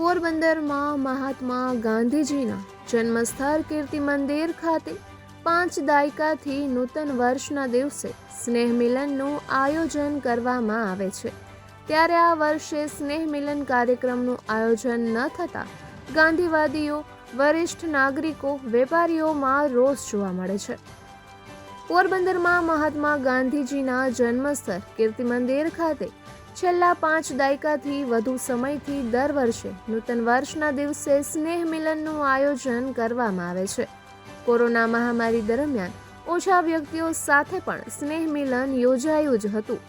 પોરબંદરમાં મહાત્મા ગાંધીજીના જન્મસ્થળ કીર્તિ મંદિર ખાતે પાંચ દાયકાથી નૂતન વર્ષના દિવસે સ્નેહ મિલનનું આયોજન કરવામાં આવે છે. ત્યારે આ વર્ષે સ્નેહ મિલન કાર્યક્રમનું આયોજન ન થતાં ગાંધીવાદીઓ, વરિષ્ઠ નાગરિકો, વેપારીઓમાં રોષ જોવા મળે છે. પોરબંદરમાં મહાત્મા ગાંધીજીના જન્મસ્થળ કીર્તિ મંદિર ખાતે છેલ્લા પાંચ દાયકાથી વધુ સમયથી દર વર્ષે નૂતન વર્ષના દિવસે સ્નેહ મિલનનું આયોજન કરવામાં આવે છે. કોરોના મહામારી દરમિયાન ઓછા વ્યક્તિઓ સાથે પણ સ્નેહ મિલન યોજાયું જ હતું.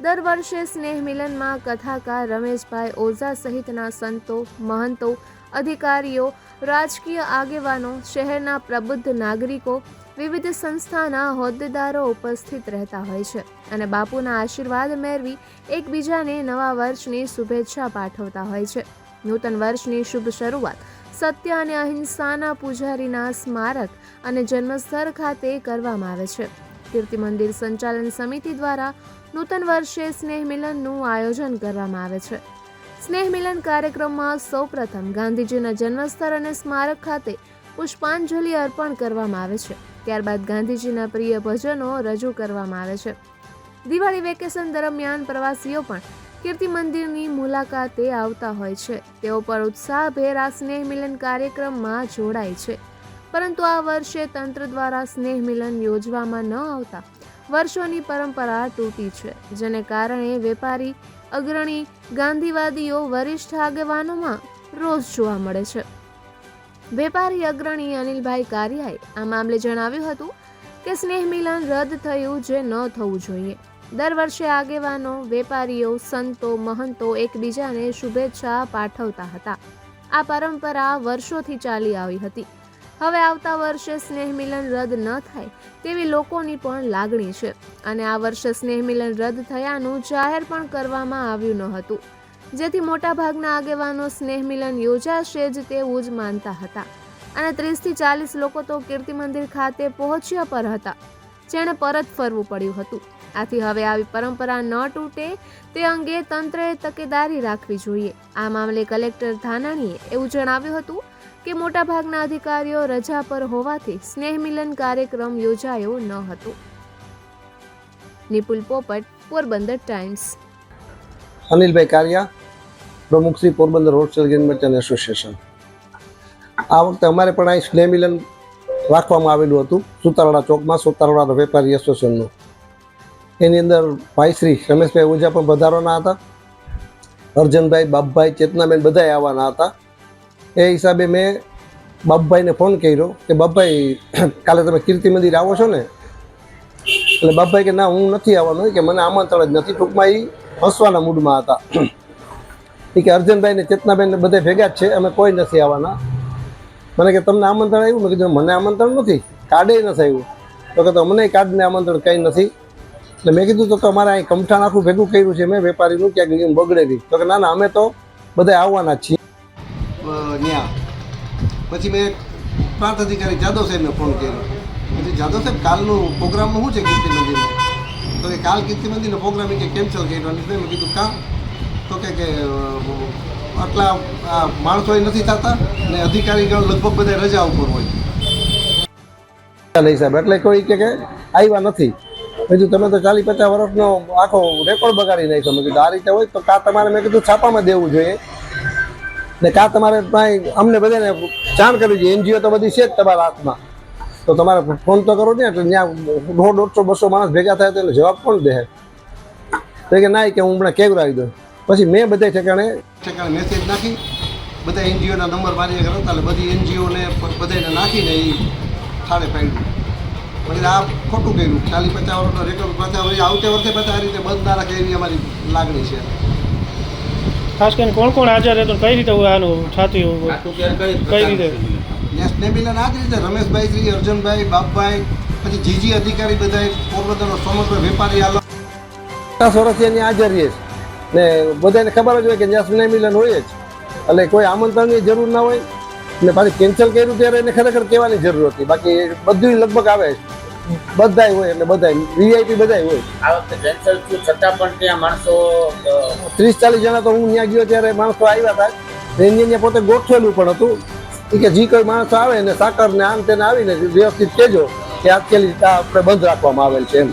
દર વર્ષે સ્નેહ મિલનમાં કથાકાર રમેશભાઈ ઓઝા સહિતના સંતો, મહંતો, અધિકારીઓ, રાજકીય આગેવાનો, શહેરના પ્રબુદ્ધ નાગરિકો વિવિધ સંસ્થાના હોદ્દેદારો ઉપસ્થિત રહેતા હોય છે અને બાપુના આશીર્વાદ મેળવી એકબીજાને નવા વર્ષની શુભેચ્છા પાઠવતા હોય છે. નૂતન વર્ષની શુભ શરૂઆત સત્ય અને અહિંસાના પૂજારીના સ્મારક અને જન્મસ્થળ ખાતે કરવામાં આવે છે. કીર્તિ મંદિર સંચાલન સમિતિ દ્વારા નૂતન વર્ષે સ્નેહ મિલનનું આયોજન કરવામાં આવે છે. સ્નેહ મિલન કાર્યક્રમમાં સૌપ્રથમ ગાંધીજીના જન્મસ્થળ અને સ્મારક ખાતે પુષ્પાંજલિ અર્પણ કરવામાં આવે છે. ત્યારબાદ ગાંધીજીના પ્રિય ભજનો રજૂ કરવામાં આવે છે. દિવાળી વેકેશન દરમિયાન પ્રવાસીઓ પણ કીર્તિ મંદિરની મુલાકાતે આવતા હોય છે. તેઓ પર ઉત્સાહભેર આ સ્નેહ મિલન કાર્યક્રમમાં જોડાય છે. પરંતુ આ વર્ષે તંત્ર દ્વારા સ્નેહ મિલન યોજવામાં ન આવતા વર્ષોની પરંપરા તૂટી છે, જેને કારણે વેપારી, અગ્રણી, ગાંધીવાદીઓ, વરિષ્ઠ આગેવાનોમાં રોષ જોવા મળે છે. વેપારી અગ્રણી અનિલભાઈ કારિયાએ આ મામલે જણાવ્યું હતું કે સ્નેહ મિલન રદ થયું જે ન થવું જોઈએ. દર વર્ષે આગેવાનો, વેપારીઓ, સંતો, મહંતો એકબીજાને શુભેચ્છા પાઠવતા હતા. આ પરંપરા વર્ષોથી ચાલી આવી હતી. હવે આવતા વર્ષે સ્નેહ મિલન રદ ન થાય તેવી લોકોની પણ લાગણી છે અને આ વર્ષે સ્નેહ મિલન રદ થયાનું જાહેર પણ કરવામાં આવ્યું ન હતું. જેથી મોટાભાગના આગેવાનો સ્નેહ મિલન યોજાશે જ તેવું જ માનતા હતા. અને ત્રીસથી ચાલીસ લોકો તો કીર્તિ મંદિર ખાતે પહોંચ્યા પર હતા. જેણે પરત ફરવું પડ્યું હતું. આથી હવે આવી પરંપરા ન તૂટે તે અંગે તંત્રએ તકેદારી રાખવી જોઈએ. આ મામલે કલેક્ટર ધાનાણીએ એવું જણાવ્યું હતું કે મોટાભાગના અધિકારીઓ રજા પર હોવાથી સ્નેહ મિલન કાર્યક્રમ યોજાયો ન હતો. નિપુલ પોપટ, પોરબંદર ટાઈમ્સ. અનિલભાઈ કારિયા પ્રમુખ Shri Porbandar wholesale grain merchant association આ વખતે અમારે પણ અહીં સ્નેહ રાખવામાં આવેલું હતું સુતારવાડા ચોકમાં સુતારવાડા વેપારી એસોસિએશનનું એની અંદર ભાઈ શ્રી રમેશભાઈ ઓઝા પણ વધારવાના હતા, અર્જનભાઈ, બાપભાઈ, ચેતનાબેન બધાય આવવાના હતા. એ હિસાબે મેં બાપભાઈને ફોન કર્યો કે, બાપભાઈ, કાલે તમે કીર્તિ મંદિર આવો છો ને? એટલે બાપભાઈ કે, ના, હું નથી આવવાનો કે મને આમંત્રણ જ નથી. ટૂંકમાં એ હસવાના મૂડમાં હતા. એ કે અર્જનભાઈ ને ચેતનાબેન ને બધા ભેગા જ છે, અમે કોઈ નથી આવવાના. મને કે તમને આમંત્રણ આવ્યું? મેં કીધું, મને આમંત્રણ નથી. કાર્ડે નથી આવ્યું. તો કે તો મને કાર્ડને આમંત્રણ કંઈ નથી. એટલે મેં કીધું, તો અમારે અહીં કમઠાણ આખું ભેગું કર્યું છે, મેં વેપારીનું ક્યાંક એમ બગડેલી. તો કે, ના ના, અમે તો બધા આવવાના જ છીએ. પછી મેં પ્રાંત અધિકારી જાદવ સાહેબને ફોન કર્યો. પછી જાદવ સાહેબ કાલનું પ્રોગ્રામનું શું છે કીર્તિ મંદિરનું તો કે કાલ કીર્તિ મંદિરનો પ્રોગ્રામ કે કેન્સલ કર્યો. અને મેં કીધું, કાં? તો કે આટલા માણસો નથી થતા અને અધિકારીગણ લગભગ બધા રજા ઉપર હોય. સાહેબ, એટલે કોઈ કે આવ્યા નથી. બીજું તમે તો ચાલીસ પચાસ વર્ષનો આખો રેકોર્ડ બગાડી નાખ્યો. મેં કીધું, આ રીતે હોય તો કાં તમારે, મેં કીધું, છાપામાં દેવું જોઈએ. ને કાં તમારે કાંઈ અમને બધાને જાણ કરવી જોઈએ. એનજીઓ તો બધી છે જ તમારા હાથમાં. તો તમારે ફોન તો કરો ને, એટલે ત્યાં દોઢ દોઢસો બસો માણસ ભેગા થાય તો જવાબ કોણ દે? તો કે, ના કે, હું હમણાં કેવરાવી દઉં. પછી મેં બધા ઠેકાણે ઠેકાણે મેસેજ નાખી. બધા એનજીઓના નંબર મારી કરતા એટલે બધી એનજીઓને બધાને નાખીને એ ઠાણે પાડ્યું. પછી આ ખોટું કર્યું. ચાલી પચાસ વર્ષનો રેકોર્ડ પાછા વળી આવતે વર્ષે પાછા આ રીતે બંધ ના રાખે એવી અમારી લાગણી છે. ખાસ કરીને કોણ કોણ હાજર હતો કઈ રીતે આનું થતું કઈ રીતે? મિલન આ જ રીતે રમેશભાઈ શ્રી અર્જુનભાઈ બાપભાઈ પછી જીજી અધિકારી બધા પોરબંદરનો સમગ્ર વેપારી આલો પચાસ વર્ષથી એની હાજરી છે. ને બધાને ખબર જ હોય કે નેશનલ મિલન હોય જ. એટલે કોઈ આમંત્રણની જરૂર ના હોય. ને પાછી કેન્સલ કર્યું ત્યારે એને ખરેખર કહેવાની જરૂર હતી. બાકી બધું લગભગ આવે બધાય હોય એટલે બધાય. વીઆઈપી બધાય હોય. આ વખતે કેન્સલ થયું છતાં પણ ત્યાં માણસો ત્રીસ ચાલીસ જણા તો હું ત્યાં ગયો ત્યારે માણસો આવ્યા હતા. એની પોતે ગોઠવેલું પણ હતું. કે જે કોઈ માણસો આવે ને સાકર ને આમ તેને આવીને વ્યવસ્થિત કહેજો કે આજકાલ આપણે બંધ રાખવામાં આવેલ છે એમ.